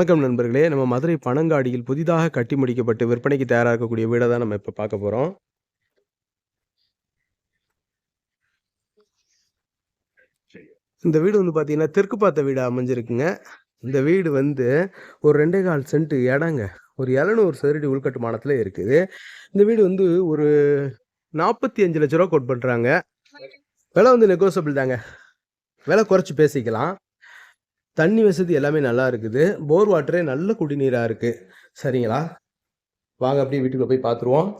வணக்கம் நண்பர்களே. நம்ம மதுரை பனங்காடியில் புதிதாக கட்டி முடிக்கப்பட்டு விற்பனைக்கு தயாராக இருக்கக்கூடிய வீடை தான் நம்ம இப்போ பார்க்க போகிறோம் இந்த வீடு வந்து பார்த்தீங்கன்னா தெற்கு பார்த்த வீடு அமைஞ்சிருக்குங்க. இந்த வீடு வந்து ஒரு ரெண்டே கால் சென்ட் இடங்க. ஒரு இளநூறு சதுரடி உள்கட்டுமானத்தில் இருக்குது. இந்த வீடு வந்து ஒரு நாற்பத்தி அஞ்சு லட்ச ரூபா கோட் பண்ணுறாங்க விலை வந்து நெகோசபிள் தாங்க. விலை குறைச்சி பேசிக்கலாம். தண்ணி வசதி எல்லாமே நல்லா இருக்குது. போர் வாட்டரே நல்ல குடிநீராக இருக்குது சரிங்களா? வாங்க அப்படியே வீட்டுக்குள்ளே போய் பார்த்துருவோம்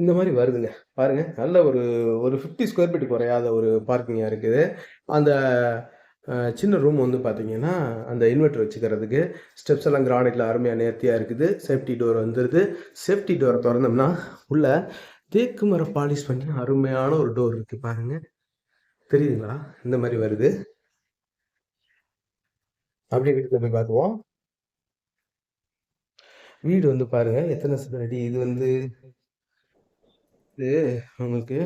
இந்த மாதிரி வருதுங்க. பாருங்க நல்ல ஒரு ஒரு ஃபிஃப்டி ஸ்கொயர் ஃபீட் குறையாத ஒரு பார்க்கிங்காக இருக்குது. அந்த சின்ன ரூம் வந்து பார்த்தீங்கன்னா அந்த இன்வெர்டர் வச்சுக்கிறதுக்கு ஸ்டெப்ஸ் எல்லாம் கிரானைட்டில் அருமையாக நேர்த்தியாக இருக்குது. சேஃப்டி டோர் வந்துடுது சேஃப்டி டோரை திறந்தோம்னா உள்ள தேக்கு மர பாலிஷ் பண்ணி அருமையான ஒரு டோர் இருக்குது பாருங்க. தெரியுதுங்களா? இந்த மாதிரி வருது. அப்படியே வீட்டுக்கு போய் பார்த்துவோம். வீடு வந்து பாருங்க எத்தனை சதுர அடி? இது வந்து இது உங்களுக்கு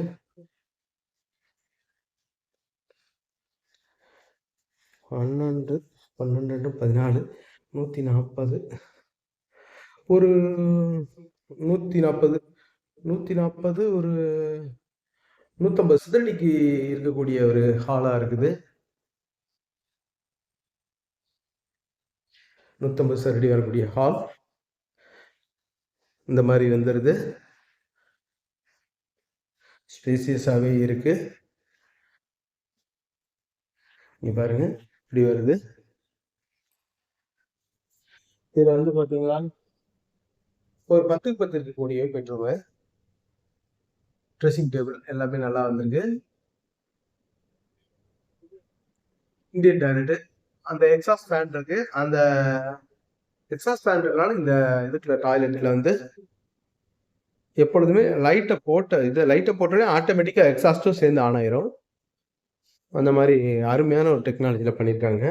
பன்னெண்டு பன்னெண்டு ரெண்டு பதினாலு நூற்றி நாற்பது ஒரு நூற்றி நாற்பது நூற்றி நாற்பது ஒரு நூற்றம்பது சிதறடிக்கு இருக்கக்கூடிய ஒரு ஹாலாக இருக்குது. நூற்றம்பது சதுரடி வரக்கூடிய ஹால் இந்த மாதிரி வந்துடுது ஸ்பேசியஸாகவே இருக்குது இங்கே பாருங்கள் இப்படி வருது. இதில் வந்து பார்த்தீங்களா ஒரு பத்துக்கு பத்து இருக்கக்கூடிய பெட்ரூமு. ட்ரெஸ்ஸிங் டேபிள் எல்லாமே நல்லா வந்திருக்கு. இந்தியன் டாய்லெட்டு அந்த எக்ஸாஸ்ட் ஃபேன் இருக்கு. அந்த எக்ஸாஸ்ட் ஃபேன் இருக்கனால இந்த இதுக்குள்ள டாய்லெட்டில் வந்து எப்பொழுதுமே லைட்டை போட்ட இது லைட்டை போட்டோடனே ஆட்டோமேட்டிக்காக எக்ஸாஸ்ட்டும் சேர்ந்து ஆன் ஆயிரும். அந்த மாதிரி அருமையான ஒரு டெக்னாலஜியில் பண்ணியிருக்காங்க.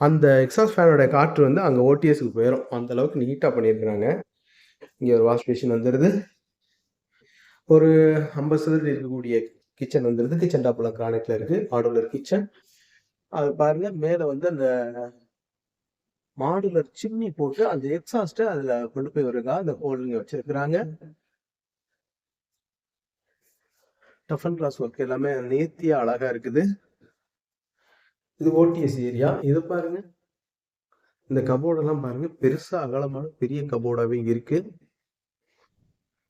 அந்த எக்ஸாஸ்ட் ஃபேனோட காற்று வந்து அங்கே ஓடிஎஸ்க்கு போயிடும் அந்த அளவுக்கு நீட்டாக பண்ணியிருக்கிறாங்க. இங்கே ஒரு வாஷ் மிஷின் வந்துடுது ஒரு ஐம்பது சதவீதம் இருக்கக்கூடிய கிச்சன் வந்துடுது கிச்சன் டாப்பில் கிரானைட்டில் இருக்குது மாடுலர் கிச்சன் அது பாருங்க மேலே வந்து அந்த மாடுலர் சிம்னி போட்டு அந்த எக்ஸாஸ்ட்டை அதில் கொண்டு போய் வருதா அந்த ஹோல்டிங்க வச்சிருக்கிறாங்க. டஃப் அண்ட் கிளாஸ் ஒர்க் எல்லாமே நேர்த்தியா அழகா இருக்குது. இது ஓடிஎஸ் ஏரியா இது பாருங்க. இந்த கபோர்டெல்லாம் பாருங்க. பெருசா அகலமான பெரிய கபோர்டாவே இருக்கு.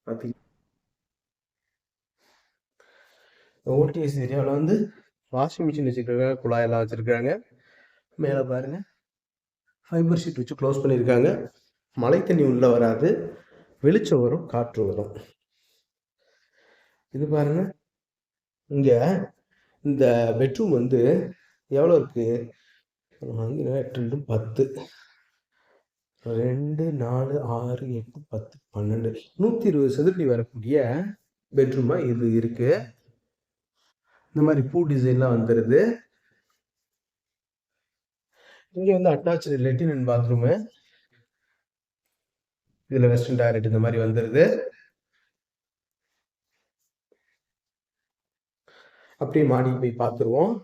பாத்தீங்க ஓடிஎஸ் ஏரியாவில் வந்து வாஷிங் மிஷின் வச்சுருக்காங்க குழாயெல்லாம் வச்சுருக்காங்க. மேலே பாருங்க. ஃபைபர் ஷீட் வச்சு க்ளோஸ் பண்ணியிருக்காங்க மழை தண்ணி உள்ளே வராது. வெளிச்சம் வரும் காற்று வரும். இது பாருங்க. இங்கே இந்த பெட்ரூம் வந்து எவ்வளோ இருக்குது வந்து எட்டு பத்து. ரெண்டு நாலு ஆறு எட்டு பத்து பன்னெண்டு. நூற்றி இருபது சதுரடி வரக்கூடிய பெட்ரூமாக இது இருக்குது இந்த மாதிரி பூ டிசைன்லாம் வந்துடுது இங்கே வந்து அட்டாச்சு லெட்டின் அண்ட் பாத்ரூமு இதில் வெஸ்டர்ன் டாய்லெட் இந்த மாதிரி வந்துடுது அப்படியே மாடி போய் பார்த்துருவோம்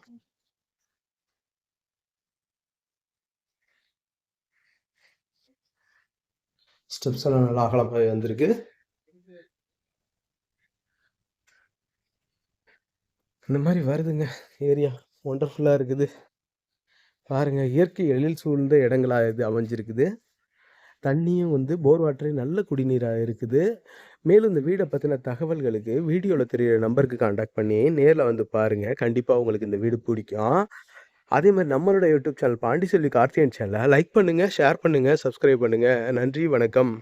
ஸ்டெப்ஸ் எல்லாம் நல்லா அகலமாகவே வந்திருக்கு. இந்த மாதிரி வருதுங்க. ஏரியா ஒண்டர்ஃபுல்லாக இருக்குது. பாருங்கள் இயற்கை எழில் சூழ்ந்த இடங்களாக இது அமைஞ்சிருக்குது. தண்ணியும் வந்து போர் வாட்டரே நல்ல குடிநீராக இருக்குது. மேலும் இந்த வீடை பற்றின தகவல்களுக்கு வீடியோவில் தெரியிற நம்பருக்கு காண்டாக்ட் பண்ணி நேரில் வந்து பாருங்கள் கண்டிப்பாக உங்களுக்கு இந்த வீடு பிடிக்கும். அதே மாதிரி நம்மளோட யூடியூப் சேனல் பாண்டிச்செல்வி கார்த்தியன் சேனலை லைக் பண்ணுங்கள் ஷேர் பண்ணுங்கள் சப்ஸ்கிரைப் பண்ணுங்கள் நன்றி வணக்கம்.